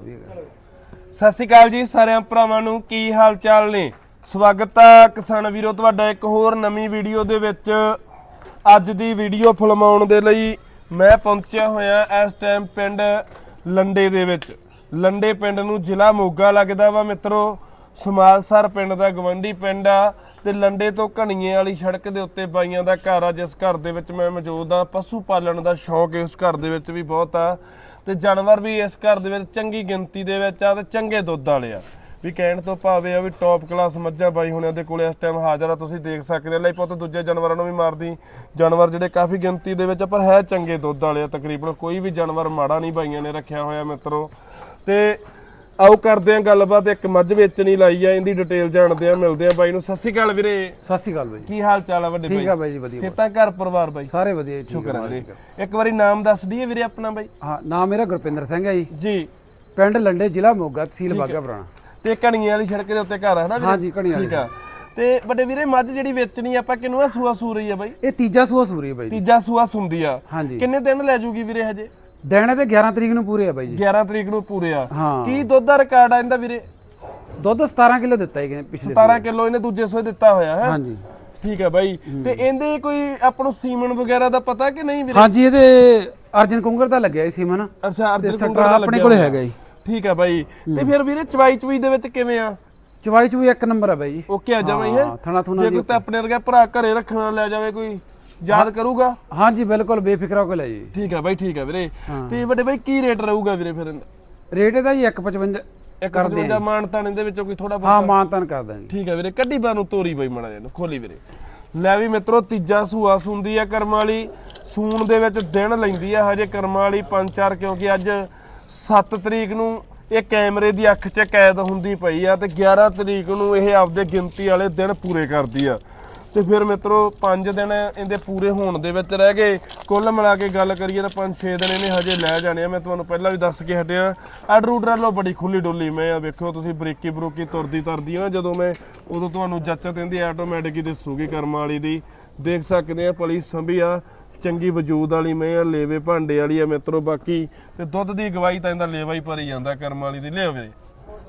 ਸਤਿ ਸ਼੍ਰੀ ਅਕਾਲ ਜੀ ਸਾਰਿਆਂ ਭਰਾਵਾਂ ਨੂੰ, ਕੀ ਹਾਲ ਚਾਲ ਨੇ? ਸਵਾਗਤ ਆ ਕਿਸਾਨ ਵੀਰੋ, ਤੁਹਾਡਾ ਇੱਕ ਹੋਰ ਨਵੀਂ ਵੀਡੀਓ ਦੇ ਵਿੱਚ। ਅੱਜ ਦੀ ਵੀਡੀਓ ਫਿਲਮਾਉਣ ਦੇ ਲਈ ਮੈਂ ਪਹੁੰਚਿਆ ਹੋਇਆ ਇਸ ਟਾਈਮ ਪਿੰਡ ਲੰਡੇ ਦੇ ਵਿੱਚ। ਲੰਡੇ ਪਿੰਡ ਨੂੰ ਜ਼ਿਲ੍ਹਾ ਮੋਗਾ ਲੱਗਦਾ ਵਾ ਮਿੱਤਰੋ। ਸਮਾਲਸਰ ਪਿੰਡ ਦਾ ਗਵੰਡੀ ਪਿੰਡ ਆ। ਤੇ ਲੰਡੇ ਤੋਂ ਘਣੀਏ ਵਾਲੀ ਸੜਕ ਦੇ ਉੱਤੇ ਬਾਈਆਂ ਦਾ ਘਰ ਆ ਜਿਸ ਘਰ ਦੇ ਵਿੱਚ ਮੈਂ ਮੌਜੂਦ ਆ ਪਸ਼ੂ ਪਾਲਣ ਦਾ ਸ਼ੌਕ ਇਸ ਘਰ ਦੇ ਵਿੱਚ ਵੀ ਬਹੁਤ ਆ। ਤੇ ਜਾਨਵਰ ਵੀ ਇਸ ਘਰ ਦੇ ਵਿੱਚ ਚੰਗੀ ਗਿਣਤੀ ਦੇ ਵਿੱਚ ਆ ਤੇ ਚੰਗੇ ਦੁੱਧ ਵਾਲੇ ਆ। ਵੀ ਕਹਿਣ ਤੋਂ ਭਾਵੇਂ ਆ ਵੀ ਟੌਪ ਕਲਾਸ ਮੱਝਾਂ ਬਾਈ ਹੁਣਿਆਂ ਦੇ ਕੋਲੇ ਇਸ ਟਾਈਮ ਹਾਜ਼ਰ ਆ ਤੁਸੀਂ ਦੇਖ ਸਕਦੇ ਆ ਲਈ ਪੁੱਤ ਦੂਜੇ ਜਾਨਵਰਾਂ ਨੂੰ ਵੀ ਮਾਰਦੀ। ਜਾਨਵਰ ਜਿਹੜੇ ਕਾਫੀ ਗਿਣਤੀ ਦੇ ਵਿੱਚ ਆ, ਪਰ ਹੈ ਚੰਗੇ ਦੁੱਧ ਵਾਲੇ ਆ। ਤਕਰੀਬਨ ਕੋਈ ਵੀ ਜਾਨਵਰ ਮਾੜਾ ਨਹੀਂ ਬਾਈਆਂ ਨੇ ਰੱਖਿਆ ਹੋਇਆ ਮਿੱਤਰੋ। ਤੇ ਆਓ ਕਰਦੇ ਆ ਗੱਲਬਾਤ ਇੱਕ ਮੱਝ ਵੇਚਣੀ ਲਾਈ ਆ ਇਹਦੀ ਡਿਟੇਲ ਜਾਣਦੇ ਆ ਮਿਲਦੇ ਆ ਬਾਈ ਨੂੰ। ਸਤਿ ਸ਼੍ਰੀ ਅਕਾਲ ਵੀਰੇ। ਸਤਿ ਸ਼੍ਰੀ ਅਕਾਲ ਬਾਈ। ਕੀ ਹਾਲ ਚਾਲ ਆ ਵੱਡੇ ਠੀਕ ਆ ਬਾਈ ਜੀ ਵਧੀਆ ਸੇਤਾ ਘਰ ਪਰਿਵਾਰ ਬਾਈ? ਸਾਰੇ ਵਧੀਆ ਜੀ, ਠੀਕ ਸ਼ੁਕਰ ਆ ਹੈ ਵੀਰੇ। ਇੱਕ ਵਾਰੀ ਨਾਮ ਦੱਸ ਦਈਏ ਵੀਰੇ ਆਪਣਾ ਬਾਈ। ਹਾਂ ਨਾਮ ਮੇਰਾ ਗੁਰਪਿੰਦਰ ਸਿੰਘ ਹੈ ਜੀ। ਜੀ। ਪਿੰਡ ਲੰਡੇ ਜ਼ਿਲ੍ਹਾ ਮੋਗਾ ਤਹਿਸੀਲ ਬਾਗਾ ਪੁਰਾਣਾ। ਤੇ ਕਣੀਆਂ ਵਾਲੀ ਸੜਕ ਦੇ ਉੱਤੇ ਘਰ ਹੈ ਨਾ ਵੀਰੇ? ਹਾਂਜੀ ਕਣੀ ਵਾਲੀ ਠੀਕ ਆ। ਤੇ ਵੱਡੇ ਵੀਰੇ ਮੱਝ ਜਿਹੜੀ ਵੇਚਣੀ ਆਪਾਂ ਕਿਨੂੰ ਆ? ਸੂਆ ਸੂ ਰਹੀ ਆ ਬਾਈ। ਇਹ ਤੀਜਾ ਸੂਆ ਸੂਰੀ ਹੈ ਬਾਈ ਜੀ। ਤੀਜਾ ਸੂਆ ਸੁੰਦੀ ਆ। ਕਿੰਨੇ ਦਿਨ ਲੈ ਜੂਗੀ ਵੀਰੇ ਹਜੇ? ਦੇਣੇ ਤੇ 11 ਤਰੀਕ ਨੂੰ ਪੂਰੇ ਆ ਬਾਈ ਜੀ। 11 ਤਰੀਕ ਨੂੰ ਪੂਰੇ ਆ। ਹਾਂ। ਕੀ ਦੁੱਧ ਦਾ ਰਿਕਾਰਡ ਆ ਇਹਦਾ ਵੀਰੇ? ਦੁੱਧ 17 ਕਿਲੋ ਦਿੱਤਾ ਹੀ ਪਿਛਲੇ 17 ਕਿਲੋ ਇਹਨੇ ਦੂਜੇ ਸੂਏ ਦਿੱਤਾ ਹੋਇਆ ਹੈ? ਹਾਂਜੀ। ਠੀਕ ਹੈ ਬਾਈ। ਤੇ ਇਹਦੇ ਕੋਈ ਆਪਾਂ ਨੂੰ ਸੀਮਨ ਵਗੈਰਾ ਦਾ ਪਤਾ ਕਿ ਨਹੀਂ ਵੀਰੇ? ਹਾਂਜੀ ਇਹਦੇ ਅਰਜਨ ਕੁੰਗਰ ਦਾ ਲੱਗਿਆ ਸੀ ਸੀਮਨ। ਅੱਛਾ ਤੇ ਅਰਜਨ ਸਟਰਾ ਕੁੰਗਰ ਦਾ ਆਪਣੇ ਲੱਗਿਆ ਕੋਲੇ ਹੋਇਆ। ਹੈਗਾ ਜੀ। ਠੀਕ ਹੈ ਬਾਈ। ਤੇ ਫਿਰ ਵੀਰੇ ਚਵਾਈ ਚੁਈ ਦੇ ਵਿੱਚ ਕਿਵੇਂ ਆ? ਚਵਾਈ ਚੂਈ ਇੱਕ ਨੰਬਰ ਆ ਬਾਈ ਜੀ। ਓਕੇ ਆ ਜਾਵਾਂ ਹੈ ਹਾਂ, ਥਣਾ ਥੁਣਾ ਜੇ ਕੋਈ ਤਾਂ ਆਪਣੇ ਵਰਗਾ ਭਰਾ ਘਰੇ ਰੱਖਣ ਵਾਲਾ ਲੈ ਜਾਵੇ ਕੋਈ ਯਾਦ ਕਰੂਗਾ? ਹਾਂਜੀ ਬਿਲਕੁਲ ਬੇਫਿਕਰ ਹੋ ਕੇ ਲੈ ਜੀ। ਠੀਕ ਹੈ ਬਾਈ ਠੀਕ ਹੈ ਵੀਰੇ। ਹਾਂ। ਤੇ ਵੱਡੇ ਬਾਈ ਕੀ ਰੇਟ ਰਹੂਗਾ ਵੀਰੇ ਫਿਰ? ਇਹਦਾ ਰੇਟ ਇਹਦਾ ਜੀ 155 ਇੱਕ ਕਰਦੇ ਆ ਮਾਨ ਤਾਣੇ ਦੇ ਵਿੱਚੋਂ ਕੋਈ ਥੋੜਾ ਹਾਂ ਮਾਨਤਨ ਕਰ ਦਾਂਗੇ ਠੀਕ ਹੈ ਵੀਰੇ ਕੱਢੀ ਬਾ ਨੂੰ ਤੋਰੀ ਬਾਈ ਮੜਾ ਇਹਨੂੰ ਖੋਲੀ ਵੀਰੇ। ਲੈ ਵੀ ਮਿੱਤਰੋ ਤੀਜਾ ਸੂਆ ਸੁੰਦੀ ਆ ਕਰਮ ਵਾਲੀ। ਸੂਣ ਦੇ ਵਿੱਚ ਦਿਨ ਲੈਂਦੀ ਆ ਹਜੇ ਕਰਮ ਵਾਲੀ 5-4 ਕਿਉਂਕਿ ਅੱਜ 7 ਤਰੀਕ ਨੂੰ ਇਹ ਕੈਮਰੇ ਦੀ ਅੱਖ 'ਚ ਕੈਦ ਹੁੰਦੀ ਪਈ ਆ ਤੇ 11 ਤਰੀਕ ਨੂੰ ਇਹ ਆਪਦੇ ਗਿਣਤੀ ਵਾਲੇ ਦਿਨ ਪੂਰੇ ਕਰਦੀ ਆ। ਤੇ ਫਿਰ ਮਿੱਤਰੋ 5 ਦਿਨ ਇਹਦੇ ਪੂਰੇ ਹੋਣ ਦੇ ਵਿੱਚ ਰਹਿ ਗਏ। ਕੁੱਲ ਮਿਲਾ ਕੇ ਗੱਲ ਕਰੀਏ ਤਾਂ 5-6 ਦਿਨ ਇਹਨੇ ਹਜੇ ਲੈ ਜਾਣੇ ਆ। ਮੈਂ ਤੁਹਾਨੂੰ ਪਹਿਲਾਂ ਵੀ ਦੱਸ ਕੇ ਹਟਿਆ। ਆਡਰੂਡਰ ਲੋ ਬੜੀ ਖੁੱਲੀ ਡੁੱਲੀ ਮੈਂ ਆ। ਵੇਖੋ ਤੁਸੀਂ ਬਰੀਕੀ ਬਰੂਕੀ ਤੁਰਦੀ ਤਰਦੀ ਆ। ਜਦੋਂ ਮੈਂ ਉਦੋਂ ਤੁਹਾਨੂੰ ਜੱਚਤ ਇਹਦੀ ਆਟੋਮੈਟਿਕ ਹੀ ਦੱਸੂਗੀ ਕਰਮ ਵਾਲੀ ਦੀ। ਦੇਖ ਸਕਦੇ ਆ, ਪਲੀ ਸੰਭੀ ਆ। ਚੰਗੀ ਵਜੂਦ ਵਾਲੀ ਮੈਂ ਆ ਲੇਵੇ ਭਾਂਡੇ ਵਾਲੀ ਆ ਮਿੱਤਰੋ ਬਾਕੀ। ਤੇ ਦੁੱਧ ਦੀ ਗਵਾਹੀ ਤਾਂ ਇਹਦਾ ਲੇਵਾ ਹੀ ਭਰੀ ਜਾਂਦਾ ਕਰਮ ਵਾਲੀ ਦੀ। ਲਿਓ ਵੀਰੇ।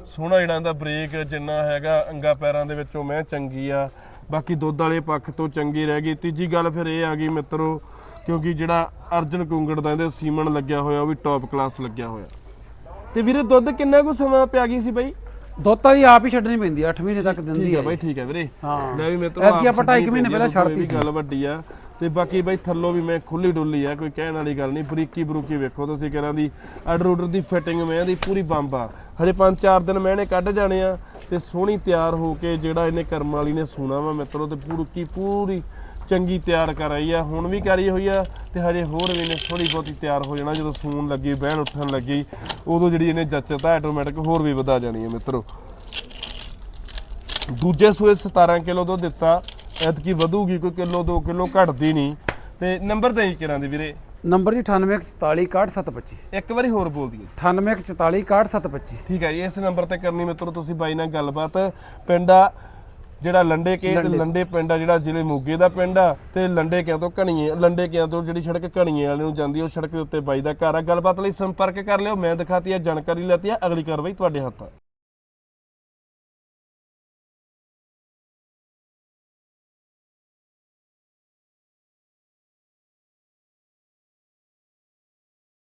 ਸੋਹਣਾ ਜਿਹੜਾ ਇਹਦਾ ਬ੍ਰੇਕ ਜਿੰਨਾ ਹੈਗਾ ਅੰਗਾ ਪੈਰਾਂ ਦੇ ਵਿੱਚੋਂ ਮੈਂ ਚੰਗੀ ਆ। ਬਾਕੀ ਦੁੱਧ ਵਾਲੇ ਪੱਖ ਤੋਂ ਚੰਗੀ ਰਹਿ ਗਈ। ਤੀਜੀ ਗੱਲ ਫਿਰ ਇਹ ਆ ਗਈ ਮਿੱਤਰੋ ਕਿਉਂਕਿ ਜਿਹੜਾ ਅਰਜਨ ਕੁੰਗੜ ਦਾ ਇਹਦੇ ਸੀਮਨ ਲੱਗਿਆ ਹੋਇਆ ਉਹ ਵੀ ਟੌਪ ਕਲਾਸ ਲੱਗਿਆ ਹੋਇਆ। ਤੇ ਵੀਰੇ ਦੁੱਧ ਕਿੰਨਾ ਕੁ ਸਮਾਂ ਪਿਆ ਗਈ ਸੀ ਬਾਈ? ਦੁੱਧ ਤਾਂ ਜੀ ਆਪ ਹੀ ਛੱਡਣੀ ਪੈਂਦੀ ਆ 8 ਮਹੀਨੇ ਤੱਕ ਦਿੰਦੀ ਆ ਬਾਈ ਠੀਕ ਆ ਵੀਰੇ। ਹਾਂ। ਲੈ ਵੀ ਮਿੱਤਰੋ ਐਤਕੀ ਆਪ ਆਪਾਂ ਢਾਈ ਕੁ ਛੱਡਣੀ ਮਹੀਨੇ ਪਹਿਲਾਂ ਛੱਡਤੀ ਵੀ ਗੱਲ ਵੱਡੀ ਆ। ਤੇ ਬਾਕੀ ਬਾਈ ਥੱਲੋਂ ਵੀ ਮੈਂ ਖੁੱਲੀ ਡੁੱਲੀ ਆ, ਕੋਈ ਕਹਿਣ ਵਾਲੀ ਗੱਲ ਨਹੀਂ। ਬਰੀਕੀ ਬਰੂਕੀ ਵੇਖੋ ਤੁਸੀਂ ਕਰਾਂ ਦੀ ਆਰਡਰ ਦੀ ਫਿਟਿੰਗ ਮੈਂ ਇਹਦੀ ਪੂਰੀ ਬੰਬ ਆ। ਹਜੇ 5-4 ਦਿਨ ਮੈਂ ਇਹਨੇ ਕੱਢ ਜਾਣੇ ਆ ਤੇ ਸੋਹਣੀ ਤਿਆਰ ਹੋ ਕੇ ਜਿਹੜਾ ਇਹਨੇ ਕਰਮ ਵਾਲੀ ਨੇ ਸੂਣਾ ਵਾ ਮਿੱਤਰੋ ਤੇ ਪੂਰੀ ਪੂਰੀ ਚੰਗੀ ਤਿਆਰ ਕਰਾਈ ਆ। ਹੁਣ ਵੀ ਕਰੀ ਹੋਈ ਆ ਤੇ ਹਜੇ ਹੋਰ ਵੀ ਨੇ ਥੋੜੀ ਬਹੁਤੀ ਤਿਆਰ ਹੋ ਜਾਣਾ। ਜਦੋਂ ਸੂਣ ਲੱਗੀ, ਬਹਿਣ ਉੱਠਣ ਲੱਗੀ, ਉਦੋਂ ਜਿਹੜੀ ਇਹਨੇ ਜੱਚਤਾ ਆਟੋਮੈਟਿਕ ਹੋਰ ਵੀ ਵਧਾ ਜਾਣੀ ਹੈ ਮਿੱਤਰੋ। ਦੂਜੇ ਸੂਏ 17 ਕਿਲੋ ਤੋਂ ਦਿੱਤਾ। ਐਤਕੀ ਵਧੂਗੀ ਕੋਈ ਕਿਲੋ 2 ਕਿਲੋ ਘਟਦੀ ਨਹੀਂ। ਤੇ ਨੰਬਰ ਤੇ ਕਿਰਾਂ ਦੀ ਵੀਰੇ? ਨੰਬਰ ਜੀ 9844616725 ਇੱਕ ਵਾਰੀ ਹੋਰ ਬੋਲ ਦਈਏ 9844616725 ਠੀਕ ਹੈ ਜੀ ਇਸ ਨੰਬਰ ਤੇ ਕਰਨੀ ਮਿੱਤਰੋ ਤੁਸੀਂ ਬਾਈ ਨਾਲ ਗੱਲਬਾਤ। ਪਿੰਡ ਜਿਹੜਾ ਲੰਡੇ ਕੇ ਤੇ ਲੰਡੇ। ਪਿੰਡ ਆ ਜਿਹੜਾ ਜ਼ਿਲ੍ਹੇ ਮੋਗੇ ਦਾ ਪਿੰਡ ਆ ਤੇ ਲੰਡੇ ਕਿਆਂ ਤੋਂ ਘਣੀਏ ਲੰਡੇ ਕਿਆਂ ਤੋਂ ਜਿਹੜੀ ਸੜਕ ਘਣੀਏ ਵਾਲੇ ਨੂੰ ਜਾਂਦੀ ਉਹ ਸੜਕ ਦੇ ਉੱਤੇ ਬਾਈ ਦਾ ਘਰ ਆ। ਗੱਲਬਾਤ ਲਈ ਸੰਪਰਕ ਕਰ ਲਿਓ ਮੈਂ ਦਿਖਾਤੀ ਆ ਜਾਣਕਾਰੀ ਲੈਤੀ ਆ ਅਗਲੀ ਕਾਰਵਾਈ ਤੁਹਾਡੇ ਹੱਥ। ਆ